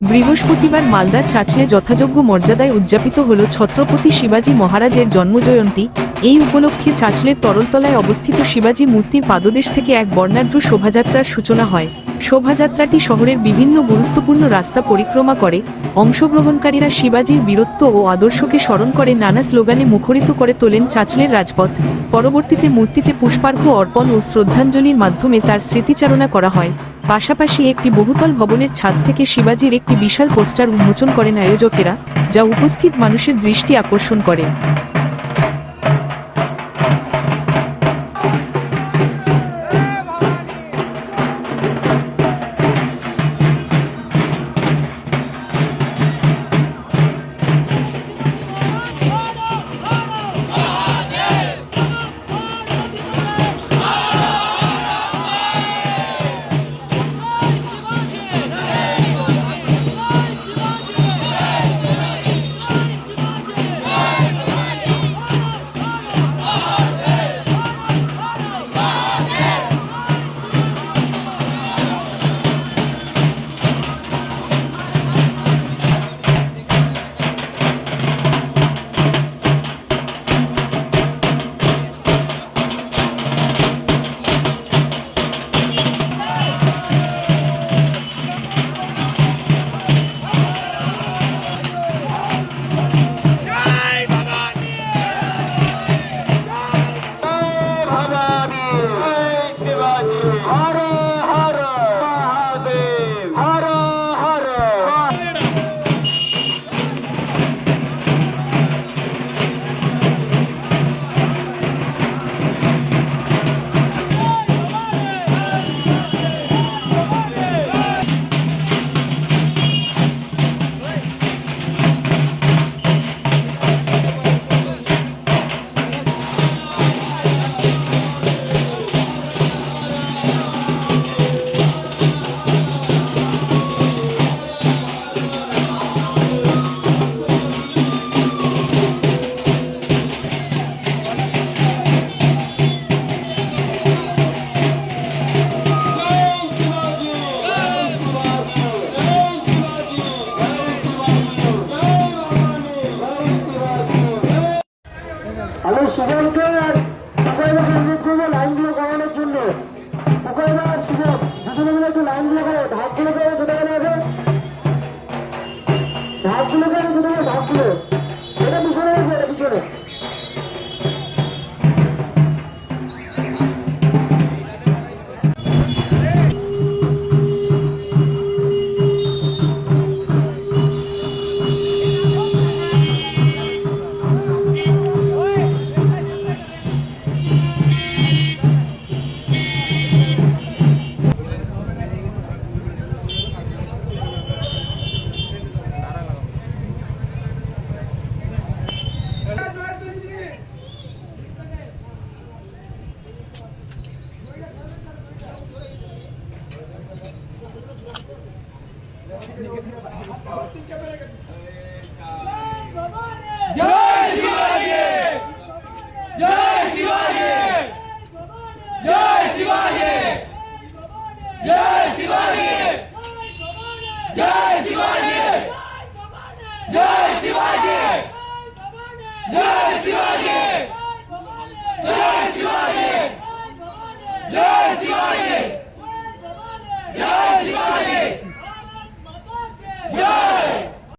বৃহস্পতিবার মালদার চাচলে যথাযোগ্য মর্যাদায় উদযাপিত হল ছত্রপতি শিবাজী মহারাজের জন্মজয়ন্তী। এই উপলক্ষে চাচলের তরলতলায় অবস্থিত শিবাজী মূর্তির পাদদেশ থেকে এক বর্ণাঢ্য শোভাযাত্রার সূচনা হয়। শোভাযাত্রাটি শহরের বিভিন্ন গুরুত্বপূর্ণ রাস্তা পরিক্রমা করে। অংশগ্রহণকারীরা শিবাজীর বীরত্ব ও আদর্শকে স্মরণ করে নানা স্লোগানে মুখরিত করে তোলেন চাচলের রাজপথ। পরবর্তীতে মূর্তিতে পুষ্পার্ঘ্য অর্পণ ও শ্রদ্ধাঞ্জলির মাধ্যমে তার স্মৃতিচারণা করা হয়। পাশাপাশি একটি বহুতল ভবনের ছাদ থেকে শিবাজির একটি বিশাল পোস্টার উন্মোচন করেন আয়োজকেরা, যা উপস্থিত মানুষের দৃষ্টি আকর্ষণ করে। சிவாஜி শূন্য ওখানে সুযোগ দুজনে মিলে একটু লাইন দিয়ে করে ঢাকগুলোকে দুটো করে আছে ঢাকগুলোকে দুটো ঢাকগুলো এটা পিছনে আছে এটা পিছনে। जय जय शिवाजी! जय शिवाजी! जय शिवाजी! जय शिवाजी! जय शिवाजी! जय शिवाजी!